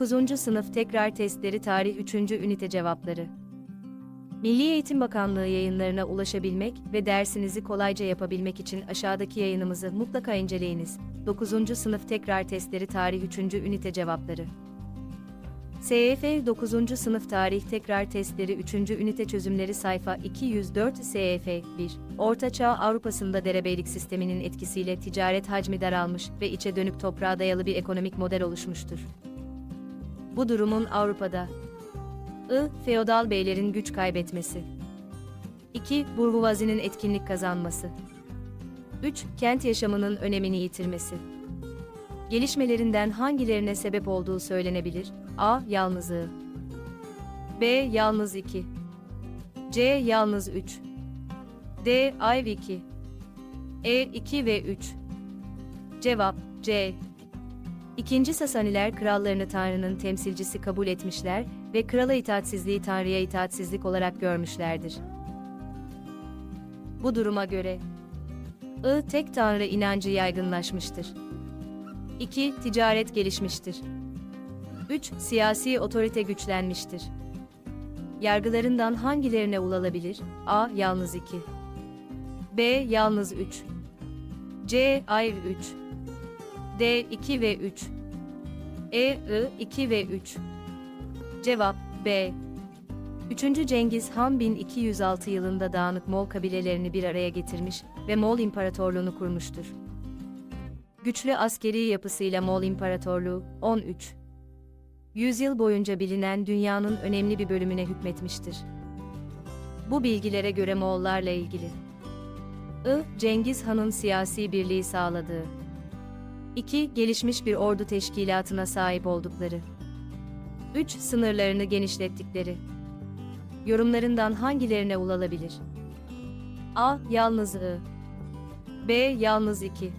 9. Sınıf Tekrar Testleri Tarih 3. Ünite Cevapları Milli Eğitim Bakanlığı yayınlarına ulaşabilmek ve dersinizi kolayca yapabilmek için aşağıdaki yayınımızı mutlaka inceleyiniz. 9. Sınıf Tekrar Testleri Tarih 3. Ünite Cevapları SEF 9. Sınıf Tarih Tekrar Testleri 3. Ünite Çözümleri Sayfa 204 SEF 1 Orta Çağ Avrupa'sında derebeylik sisteminin etkisiyle ticaret hacmi daralmış ve içe dönük toprağa dayalı bir ekonomik model oluşmuştur. Bu durumun Avrupa'da I. Feodal beylerin güç kaybetmesi 2. Burjuvazinin etkinlik kazanması 3. Kent yaşamının önemini yitirmesi Gelişmelerinden hangilerine sebep olduğu söylenebilir? A. Yalnızlığı B. Yalnız 2 C. Yalnız 3 D. Ayv 2 E. 2 ve 3 Cevap C. İkinci Sasaniler krallarını Tanrı'nın temsilcisi kabul etmişler ve krala itaatsizliği Tanrı'ya itaatsizlik olarak görmüşlerdir. Bu duruma göre I. Tek Tanrı inancı yaygınlaşmıştır. 2. Ticaret gelişmiştir. 3. Siyasi otorite güçlenmiştir. Yargılarından hangilerine ulaşılabilir? A. Yalnız 2 B. Yalnız 3 C. Ayrı 3 D. 2 ve 3 E. I. 2 ve 3 Cevap B. 3. Cengiz Han 1206 yılında dağınık Moğol kabilelerini bir araya getirmiş ve Moğol İmparatorluğunu kurmuştur. Güçlü askeri yapısıyla Moğol İmparatorluğu 13 yüzyıl boyunca bilinen dünyanın önemli bir bölümüne hükmetmiştir. Bu bilgilere göre Moğollarla ilgili I. Cengiz Han'ın siyasi birliği sağladığı 2. Gelişmiş bir ordu teşkilatına sahip oldukları 3. Sınırlarını genişlettikleri Yorumlarından hangilerine ulaşılabilir? A. Yalnız I B. Yalnız 2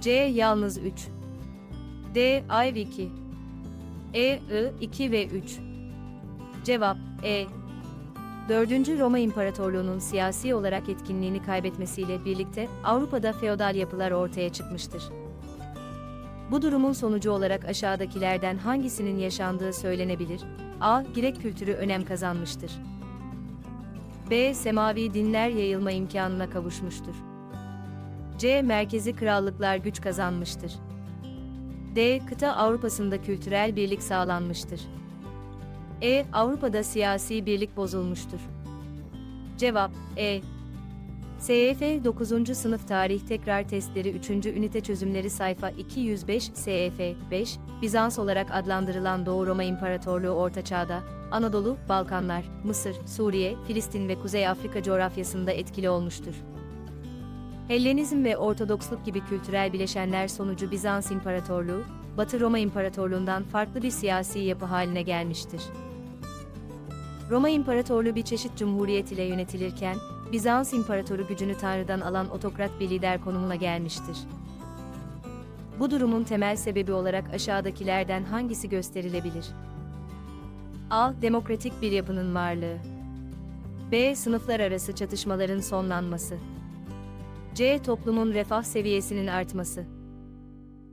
C. Yalnız 3 D. Ayv 2 E. I. 2 ve 3 Cevap E. 4. Roma İmparatorluğu'nun siyasi olarak etkinliğini kaybetmesiyle birlikte Avrupa'da feodal yapılar ortaya çıkmıştır. Bu durumun sonucu olarak aşağıdakilerden hangisinin yaşandığı söylenebilir? A. Girek kültürü önem kazanmıştır. B. Semavi dinler yayılma imkanına kavuşmuştur. C. Merkezi krallıklar güç kazanmıştır. D. Kıta Avrupa'sında kültürel birlik sağlanmıştır. E. Avrupa'da siyasi birlik bozulmuştur. Cevap E. SEF 9. Sınıf Tarih Tekrar Testleri 3. Ünite Çözümleri Sayfa 205 SEF 5, Bizans olarak adlandırılan Doğu Roma İmparatorluğu Orta Çağ'da, Anadolu, Balkanlar, Mısır, Suriye, Filistin ve Kuzey Afrika coğrafyasında etkili olmuştur. Hellenizm ve Ortodoksluk gibi kültürel bileşenler sonucu Bizans İmparatorluğu, Batı Roma İmparatorluğundan farklı bir siyasi yapı haline gelmiştir. Roma İmparatorluğu bir çeşit cumhuriyet ile yönetilirken, Bizans İmparatoru gücünü Tanrı'dan alan otokrat bir lider konumuna gelmiştir. Bu durumun temel sebebi olarak aşağıdakilerden hangisi gösterilebilir? A. Demokratik bir yapının varlığı. B. Sınıflar arası çatışmaların sonlanması. C. Toplumun refah seviyesinin artması.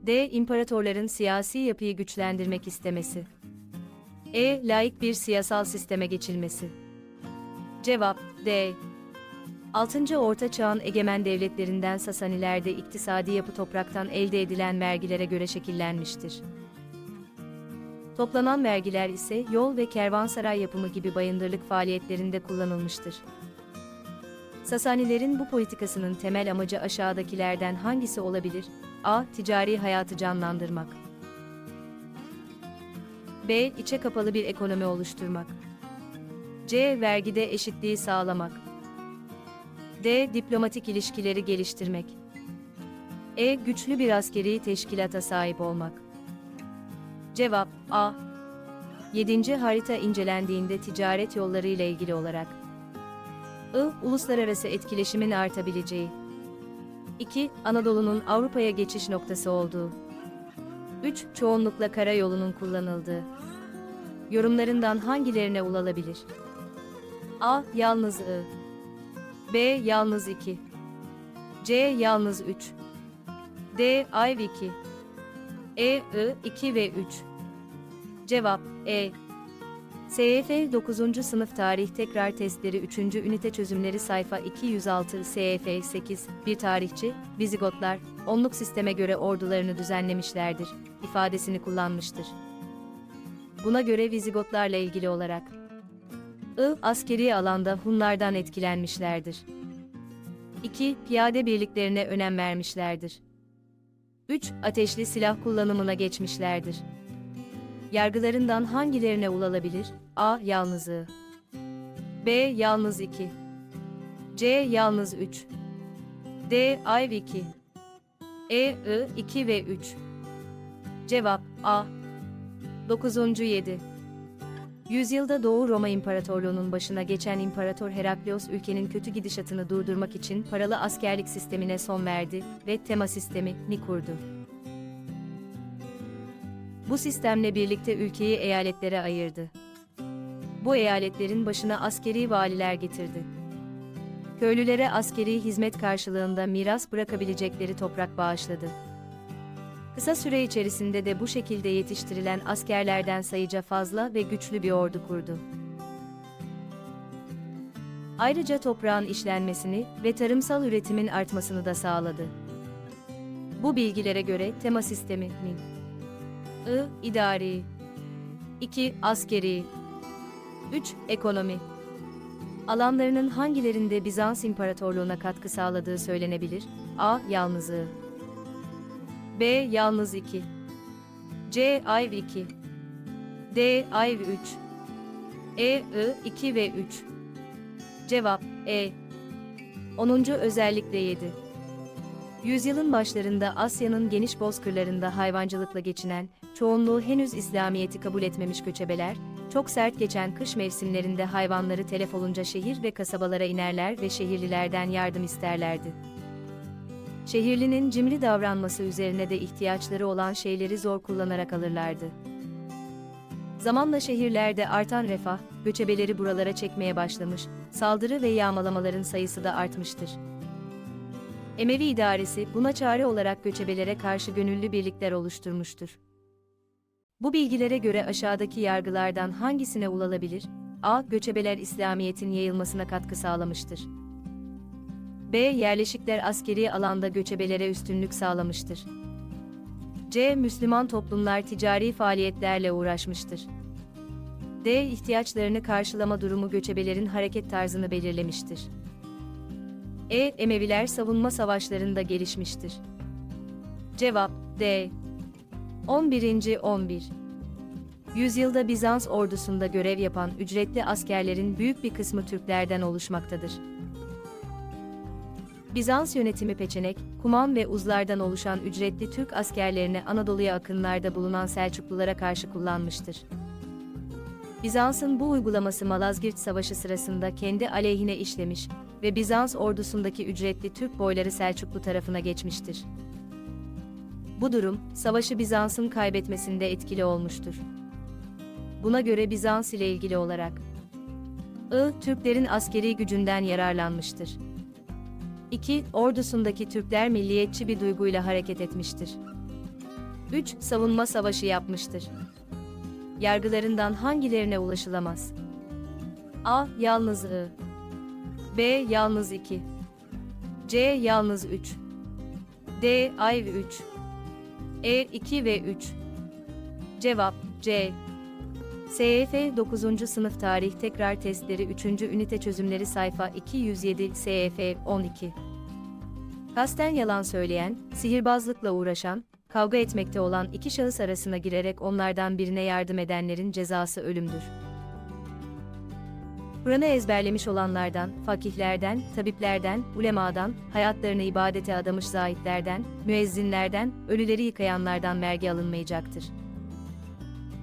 D. İmparatorların siyasi yapıyı güçlendirmek istemesi. E. Laik bir siyasal sisteme geçilmesi. Cevap D. 6. Orta Çağ'ın egemen devletlerinden Sasanilerde iktisadi yapı topraktan elde edilen vergilere göre şekillenmiştir. Toplanan vergiler ise yol ve kervansaray yapımı gibi bayındırlık faaliyetlerinde kullanılmıştır. Sasanilerin bu politikasının temel amacı aşağıdakilerden hangisi olabilir? A. Ticari hayatı canlandırmak. B. İçe kapalı bir ekonomi oluşturmak. C. Vergide eşitliği sağlamak. D. Diplomatik ilişkileri geliştirmek. E. Güçlü bir askeri teşkilata sahip olmak. Cevap A. 7. harita incelendiğinde ticaret yolları ile ilgili olarak I. Uluslararası etkileşimin artabileceği. 2. Anadolu'nun Avrupa'ya geçiş noktası olduğu. 3. Çoğunlukla karayolunun kullanıldığı. Yorumlarından hangilerine ulaşılabilir? A. Yalnız I. B. Yalnız 2. C. Yalnız 3. D. Ayv 2. E. I. 2 ve 3. Cevap E. SYF 9. sınıf tarih tekrar testleri 3. ünite çözümleri sayfa 206 SYF 8 bir tarihçi, Vizigotlar, onluk sisteme göre ordularını düzenlemişlerdir, ifadesini kullanmıştır. Buna göre Vizigotlarla ilgili olarak I. Askeri alanda Hunlardan etkilenmişlerdir. 2. Piyade birliklerine önem vermişlerdir. 3. Ateşli silah kullanımına geçmişlerdir. Yargılarından hangilerine ulaşılabilir? A. Yalnızlığı. B. Yalnız 2. C. Yalnız 3. D. Ayv 2. E. I. 2 ve 3. Cevap A. 9. 7. Yüzyılda Doğu Roma İmparatorluğu'nun başına geçen İmparator Heraklios ülkenin kötü gidişatını durdurmak için paralı askerlik sistemine son verdi ve tema sistemini kurdu. Bu sistemle birlikte ülkeyi eyaletlere ayırdı. Bu eyaletlerin başına askeri valiler getirdi. Köylülere askeri hizmet karşılığında miras bırakabilecekleri toprak bağışladı. Kısa süre içerisinde de bu şekilde yetiştirilen askerlerden sayıca fazla ve güçlü bir ordu kurdu. Ayrıca toprağın işlenmesini ve tarımsal üretimin artmasını da sağladı. Bu bilgilere göre tema sistemi mi? I. idari 2. Askeri 3. Ekonomi Alanlarının hangilerinde Bizans İmparatorluğu'na katkı sağladığı söylenebilir? A. Yalnızlığı B. Yalnız 2 C. Ayv 2 D. Ayv 3 E. I. 2 ve 3 Cevap E. 10. özellikle 7 Yüzyılın başlarında Asya'nın geniş bozkırlarında hayvancılıkla geçinen, çoğunluğu henüz İslamiyet'i kabul etmemiş göçebeler, çok sert geçen kış mevsimlerinde hayvanları telef olunca şehir ve kasabalara inerler ve şehirlilerden yardım isterlerdi. Şehirlinin cimri davranması üzerine de ihtiyaçları olan şeyleri zor kullanarak alırlardı. Zamanla şehirlerde artan refah, göçebeleri buralara çekmeye başlamış, saldırı ve yağmalamaların sayısı da artmıştır. Emevi idaresi buna çare olarak göçebelere karşı gönüllü birlikler oluşturmuştur. Bu bilgilere göre aşağıdaki yargılardan hangisine ulaşılabilir? A. Göçebeler İslamiyet'in yayılmasına katkı sağlamıştır. B. Yerleşikler askeri alanda göçebelere üstünlük sağlamıştır. C. Müslüman toplumlar ticari faaliyetlerle uğraşmıştır. D. ihtiyaçlarını karşılama durumu göçebelerin hareket tarzını belirlemiştir. E. Emeviler savunma savaşlarında gelişmiştir. Cevap D. 11. 11. Yüzyılda Bizans ordusunda görev yapan ücretli askerlerin büyük bir kısmı Türklerden oluşmaktadır. Bizans yönetimi Peçenek, Kuman ve Uzlardan oluşan ücretli Türk askerlerini Anadolu'ya akınlarda bulunan Selçuklulara karşı kullanmıştır. Bizans'ın bu uygulaması Malazgirt Savaşı sırasında kendi aleyhine işlemiş ve Bizans ordusundaki ücretli Türk boyları Selçuklu tarafına geçmiştir. Bu durum, savaşı Bizans'ın kaybetmesinde etkili olmuştur. Buna göre Bizans ile ilgili olarak I. Türklerin askeri gücünden yararlanmıştır. 2. Ordusundaki Türkler milliyetçi bir duyguyla hareket etmiştir. 3. Savunma savaşı yapmıştır. Yargılarından hangilerine ulaşılamaz? A. Yalnız I. B. Yalnız 2. C. Yalnız 3. D. Ayv 3. E. 2 ve 3. Cevap C. SYF 9. sınıf tarih tekrar testleri 3. ünite çözümleri sayfa 207 SYF 12. Kasten yalan söyleyen, sihirbazlıkla uğraşan, kavga etmekte olan iki şahıs arasına girerek onlardan birine yardım edenlerin cezası ölümdür. Kur'an'ı ezberlemiş olanlardan, fakihlerden, tabiplerden, ulemadan, hayatlarını ibadete adamış zahitlerden, müezzinlerden, ölüleri yıkayanlardan vergi alınmayacaktır.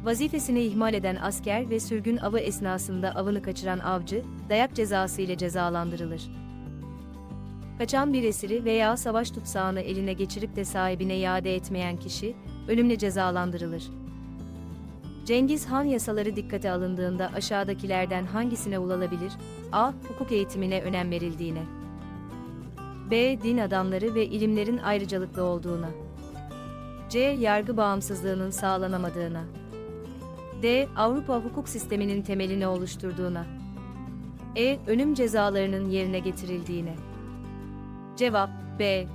Vazifesini ihmal eden asker ve sürgün avı esnasında avını kaçıran avcı, dayak cezası ile cezalandırılır. Kaçan bir esiri veya savaş tutsağını eline geçirip de sahibine iade etmeyen kişi, ölümle cezalandırılır. Cengiz Han yasaları dikkate alındığında aşağıdakilerden hangisine ulaşılabilir? A. Hukuk eğitimine önem verildiğine. B. Din adamları ve ilimlerin ayrıcalıklı olduğuna. C. Yargı bağımsızlığının sağlanamadığına. D. Avrupa hukuk sisteminin temelini oluşturduğuna. E. Ölüm cezalarının yerine getirildiğine. Cevap B.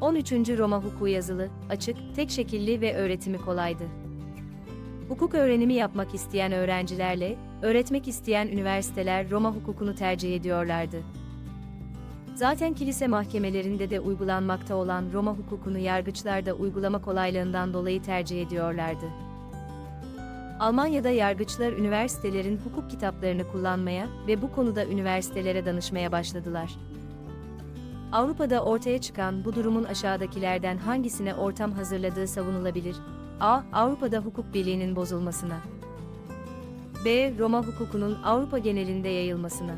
13. Roma hukuku yazılı, açık, tek şekilli ve öğretimi kolaydı. Hukuk öğrenimi yapmak isteyen öğrencilerle, öğretmek isteyen üniversiteler Roma hukukunu tercih ediyorlardı. Zaten kilise mahkemelerinde de uygulanmakta olan Roma hukukunu yargıçlar da uygulama kolaylığından dolayı tercih ediyorlardı. Almanya'da yargıçlar üniversitelerin hukuk kitaplarını kullanmaya ve bu konuda üniversitelere danışmaya başladılar. Avrupa'da ortaya çıkan bu durumun aşağıdakilerden hangisine ortam hazırladığı savunulabilir? A. Avrupa'da hukuk birliğinin bozulmasına. B. Roma hukukunun Avrupa genelinde yayılmasına.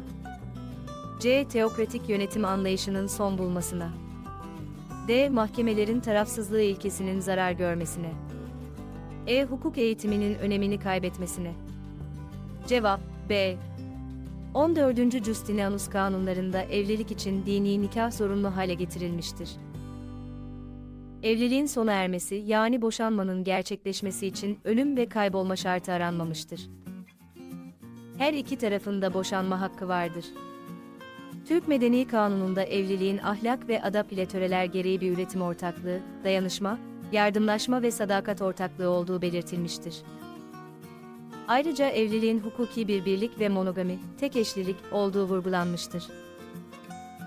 C. Teokratik yönetim anlayışının son bulmasına. D. Mahkemelerin tarafsızlığı ilkesinin zarar görmesine. E. Hukuk eğitiminin önemini kaybetmesine. Cevap B. 14. Justinianus kanunlarında evlilik için dini nikah zorunlu hale getirilmiştir. Evliliğin sona ermesi yani boşanmanın gerçekleşmesi için ölüm ve kaybolma şartı aranmamıştır. Her iki tarafında boşanma hakkı vardır. Türk Medeni Kanunu'nda evliliğin ahlak ve adap ile töreler gereği bir üretim ortaklığı, dayanışma, yardımlaşma ve sadakat ortaklığı olduğu belirtilmiştir. Ayrıca evliliğin hukuki bir birlik ve monogami, tek eşlilik olduğu vurgulanmıştır.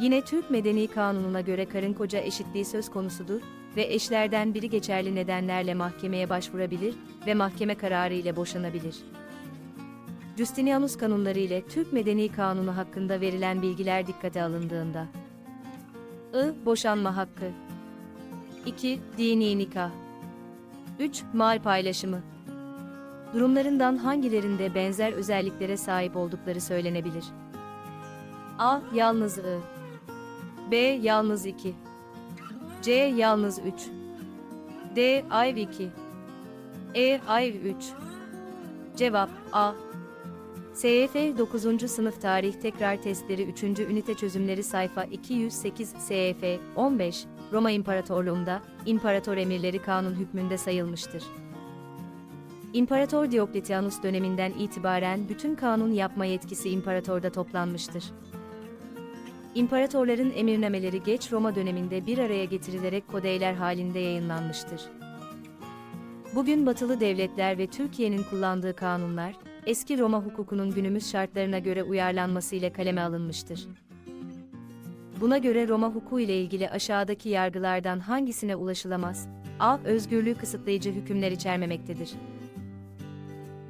Yine Türk Medeni Kanunu'na göre karın koca eşitliği söz konusudur ve eşlerden biri geçerli nedenlerle mahkemeye başvurabilir ve mahkeme kararı ile boşanabilir. Justinianus kanunları ile Türk Medeni Kanunu hakkında verilen bilgiler dikkate alındığında I. Boşanma hakkı 2. Dini nikah 3. Mal paylaşımı Durumlarından hangilerinde benzer özelliklere sahip oldukları söylenebilir? A. Yalnız I B. Yalnız 2 C. Yalnız 3 D. Ayv 2 E. Ayv 3 Cevap A. SYF 9. Sınıf Tarih Tekrar Testleri 3. Ünite Çözümleri Sayfa 208 SYF 15 Roma İmparatorluğunda İmparator Emirleri kanun hükmünde sayılmıştır. İmparator Diokletianus döneminden itibaren bütün kanun yapma yetkisi imparatorda toplanmıştır. İmparatorların emirnameleri geç Roma döneminde bir araya getirilerek kodeyler halinde yayınlanmıştır. Bugün batılı devletler ve Türkiye'nin kullandığı kanunlar, eski Roma hukukunun günümüz şartlarına göre uyarlanmasıyla kaleme alınmıştır. Buna göre Roma hukuku ile ilgili aşağıdaki yargılardan hangisine ulaşılamaz? A. Özgürlüğü kısıtlayıcı hükümler içermemektedir.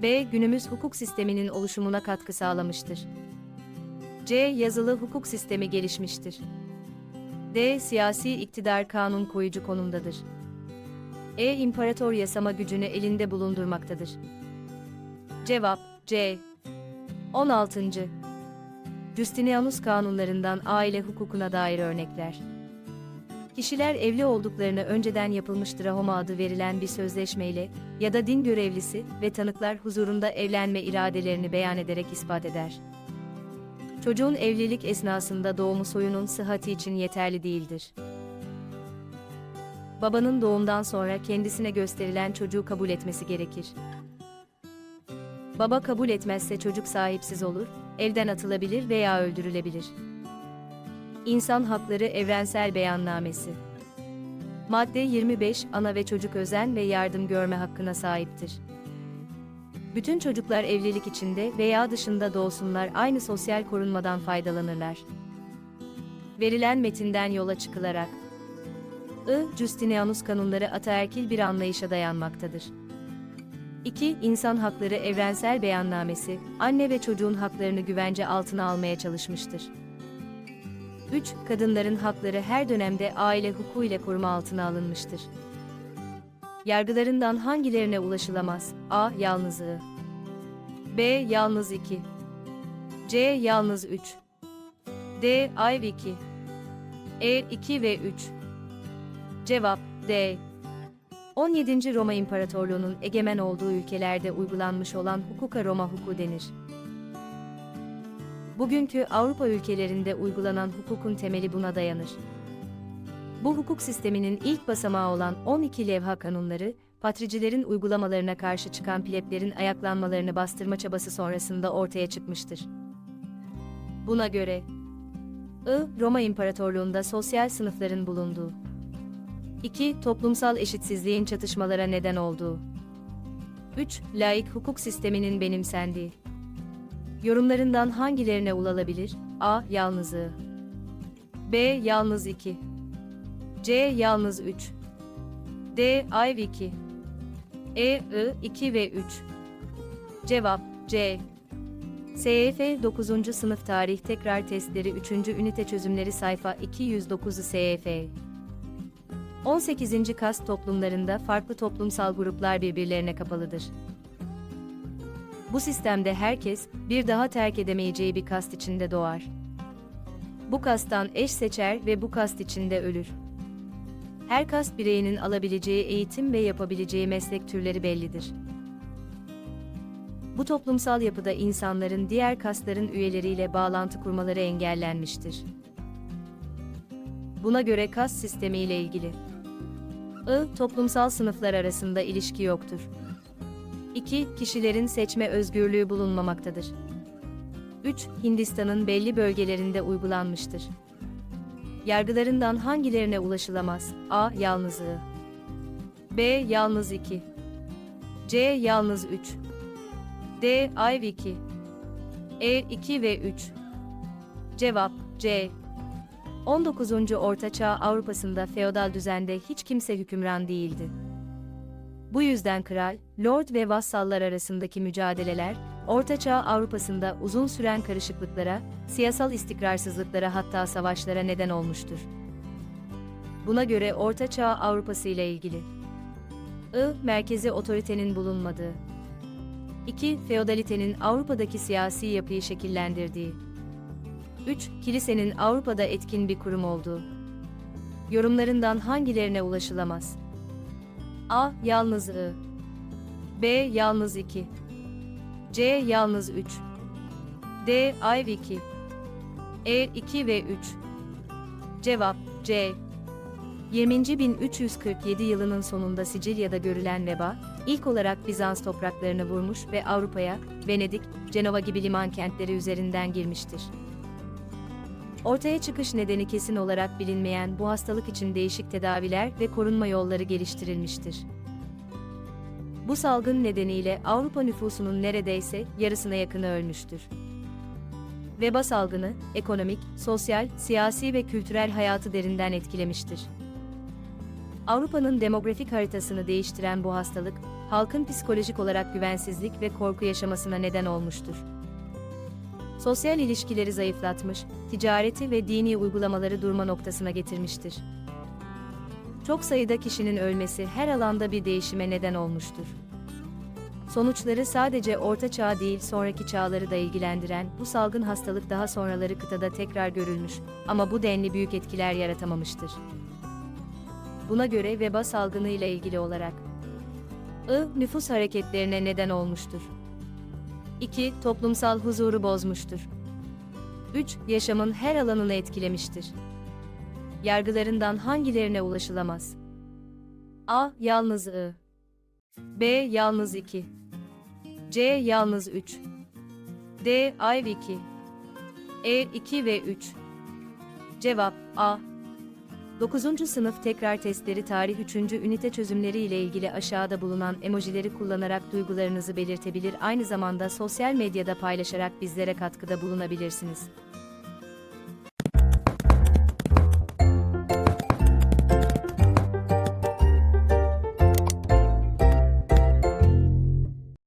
B. Günümüz hukuk sisteminin oluşumuna katkı sağlamıştır. C. Yazılı hukuk sistemi gelişmiştir. D. Siyasi iktidar kanun koyucu konumdadır. E. İmparator yasama gücünü elinde bulundurmaktadır. Cevap C. 16. Justinianus kanunlarından aile hukukuna dair örnekler. Kişiler evli olduklarını önceden yapılmış drahoma adı verilen bir sözleşmeyle ya da din görevlisi ve tanıklar huzurunda evlenme iradelerini beyan ederek ispat eder. Çocuğun evlilik esnasında doğumu soyunun sıhhati için yeterli değildir. Babanın doğumdan sonra kendisine gösterilen çocuğu kabul etmesi gerekir. Baba kabul etmezse çocuk sahipsiz olur, evden atılabilir veya öldürülebilir. İnsan Hakları Evrensel Beyannamesi Madde 25 Ana ve çocuk özen ve yardım görme hakkına sahiptir. Bütün çocuklar evlilik içinde veya dışında doğsunlar aynı sosyal korunmadan faydalanırlar. Verilen metinden yola çıkılarak I. Justinianus kanunları ataerkil bir anlayışa dayanmaktadır. 2. İnsan Hakları Evrensel Beyannamesi, anne ve çocuğun haklarını güvence altına almaya çalışmıştır. 3. Kadınların hakları her dönemde aile hukuku ile koruma altına alınmıştır. Yargılarından hangilerine ulaşılamaz? A. Yalnızlığı B. Yalnız 2 C. Yalnız 3 D. Ayv 2 E. 2 ve 3 Cevap D. 17. Roma İmparatorluğu'nun egemen olduğu ülkelerde uygulanmış olan hukuka Roma hukuku denir. Bugünkü Avrupa ülkelerinde uygulanan hukukun temeli buna dayanır. Bu hukuk sisteminin ilk basamağı olan 12 levha kanunları, patricilerin uygulamalarına karşı çıkan pleplerin ayaklanmalarını bastırma çabası sonrasında ortaya çıkmıştır. Buna göre, I. Roma İmparatorluğunda sosyal sınıfların bulunduğu. 2. Toplumsal eşitsizliğin çatışmalara neden olduğu. 3. Laik hukuk sisteminin benimsendiği. Yorumlarından hangilerine ulaşılabilir? A. Yalnızlığı. B. Yalnız 2. C. Yalnız 3. D. Ayv 2. E. I. 2 ve 3. Cevap C. SYF 9. Sınıf Tarih Tekrar Testleri 3. Ünite Çözümleri Sayfa 209 SYF 18. kast toplumlarında farklı toplumsal gruplar birbirlerine kapalıdır. Bu sistemde herkes, bir daha terk edemeyeceği bir kast içinde doğar. Bu kastan eş seçer ve bu kast içinde ölür. Her kast bireyinin alabileceği eğitim ve yapabileceği meslek türleri bellidir. Bu toplumsal yapıda insanların diğer kastların üyeleriyle bağlantı kurmaları engellenmiştir. Buna göre kast sistemi ile ilgili I. Toplumsal sınıflar arasında ilişki yoktur. 2. Kişilerin seçme özgürlüğü bulunmamaktadır. 3. Hindistan'ın belli bölgelerinde uygulanmıştır. Yargılarından hangilerine ulaşılamaz? A. Yalnızlığı. B. Yalnız 2. C. Yalnız 3. D. Ayv 2. E. 2 ve 3. Cevap C. 19. Orta Çağ Avrupa'sında feodal düzende hiç kimse hükümran değildi. Bu yüzden kral, lord ve vassallar arasındaki mücadeleler, Orta Çağ Avrupa'sında uzun süren karışıklıklara, siyasal istikrarsızlıklara hatta savaşlara neden olmuştur. Buna göre Orta Çağ Avrupası ile ilgili I. Merkezi otoritenin bulunmadığı 2. Feodalitenin Avrupa'daki siyasi yapıyı şekillendirdiği 3. Kilisenin Avrupa'da etkin bir kurum olduğu. Yorumlarından hangilerine ulaşılamaz? A. Yalnız I. B. Yalnız 2. C. Yalnız 3. D. Ayv 2. E. 2 ve 3. Cevap C. 20.347 yılının sonunda Sicilya'da görülen veba, ilk olarak Bizans topraklarını vurmuş ve Avrupa'ya, Venedik, Cenova gibi liman kentleri üzerinden girmiştir. Ortaya çıkış nedeni kesin olarak bilinmeyen bu hastalık için değişik tedaviler ve korunma yolları geliştirilmiştir. Bu salgın nedeniyle Avrupa nüfusunun neredeyse yarısına yakını ölmüştür. Veba salgını, ekonomik, sosyal, siyasi ve kültürel hayatı derinden etkilemiştir. Avrupa'nın demografik haritasını değiştiren bu hastalık, halkın psikolojik olarak güvensizlik ve korku yaşamasına neden olmuştur. Sosyal ilişkileri zayıflatmış, ticareti ve dini uygulamaları durma noktasına getirmiştir. Çok sayıda kişinin ölmesi her alanda bir değişime neden olmuştur. Sonuçları sadece orta çağ değil sonraki çağları da ilgilendiren bu salgın hastalık daha sonraları kıtada tekrar görülmüş ama bu denli büyük etkiler yaratamamıştır. Buna göre veba salgını ile ilgili olarak I. Nüfus hareketlerine neden olmuştur. 2. Toplumsal huzuru bozmuştur. 3. Yaşamın her alanını etkilemiştir. Yargılarından hangilerine ulaşılamaz? A. Yalnız I. B. Yalnız 2. C. Yalnız 3. D. Ayv 2. E. 2 ve 3. Cevap A. 9. sınıf tekrar testleri tarih 3. ünite çözümleri ile ilgili aşağıda bulunan emojileri kullanarak duygularınızı belirtebilir aynı zamanda sosyal medyada paylaşarak bizlere katkıda bulunabilirsiniz.